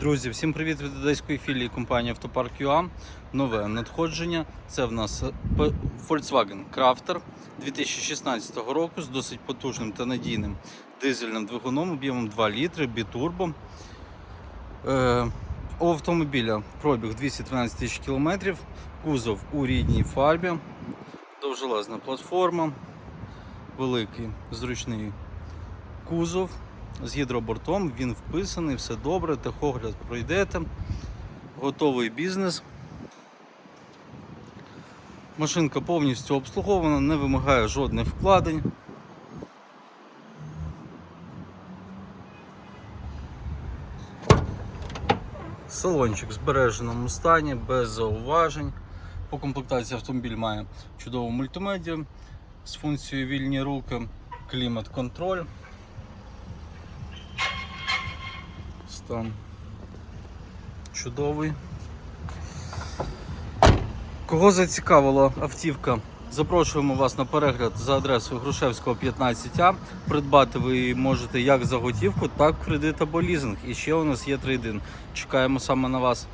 Друзі, всім привіт від одеської філії компанії Автопарк ЮА. Нове надходження. Це в нас Volkswagen Crafter 2016 року з досить потужним та надійним дизельним двигуном об'ємом 2 літри, бітурбо. Е, у автомобіля пробіг 213 тисяч кілометрів, кузов у рідній фарбі, довжелезна платформа, великий зручний кузов з гідробортом, він вписаний, все добре, техогляд пройдете. Готовий бізнес. Машинка повністю обслугована, не вимагає жодних вкладень. Салончик в збереженому стані, без зауважень. По комплектації автомобіль має чудову мультимедіа з функцією вільні руки, клімат-контроль. Стан чудовий. Кого зацікавила автівка? Запрошуємо вас на перегляд за адресою Грушевського 15А. Придбати ви її можете як за готівку, так в кредит або лізинг. І ще у нас є трейдинг. Чекаємо саме на вас.